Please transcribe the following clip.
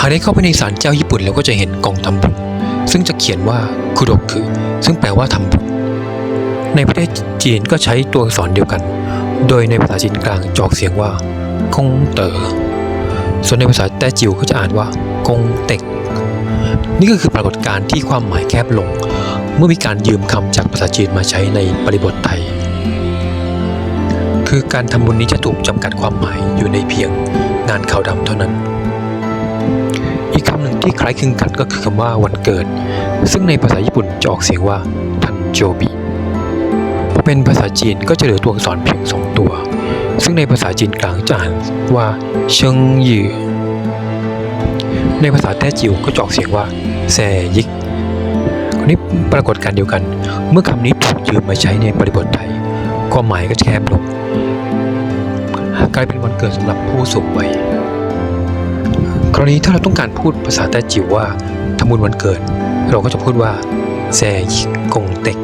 หากได้เข้าไปในศาลเจ้าญี่ปุ่นแล้วก็จะเห็นกล่องทำบุญซึ่งจะเขียนว่าคุโดคือซึ่งแปลว่าทำบุญในประเทศจีนก็ใช้ตัวอักษรเดียวกัน โดยในภาษาจีนกลางจะออกเสียงว่า คงเตอ๋อส่วนในภาษาแต้จิ๋วก็จะอ่านว่า กงเต็ก นี่ก็คือปรากฏการณ์ที่ความหมายแคบลง เมื่อมีการยืมคำจากภาษาจีนมาใช้ในบริบทไทย คือการทำบุญนี้จะถูกจำกัดความหมายอยู่ในเพียงงานข่าวดำเท่านั้น ที่คล้ายคลึงกันก็คือคำว่าวันเกิด ซึ่งในภาษาญี่ปุ่นจะออกเสียงว่าทันโจบิพอเป็นภาษาจีนก็จะเหลือตัวอักษรเพียงสองตัว ซึ่งในภาษาจีนกลางจะอ่านว่าเชิงยือในภาษาแต้จิ๋วก็จะออกเสียงว่าแซยิกคนนี้ปรากฏการเดียวกัน เมื่อคำนี้ถูกยืมมาใช้ในบริบทไทยความหมายก็แคบลงกลายเป็นวันเกิดสำหรับผู้สูงวัย กรณีถ้าเราต้องการพูดภาษาแต้จิ๋วว่าทำบุญวันเกิด เราก็จะพูดว่าแซยิกกงเต็ก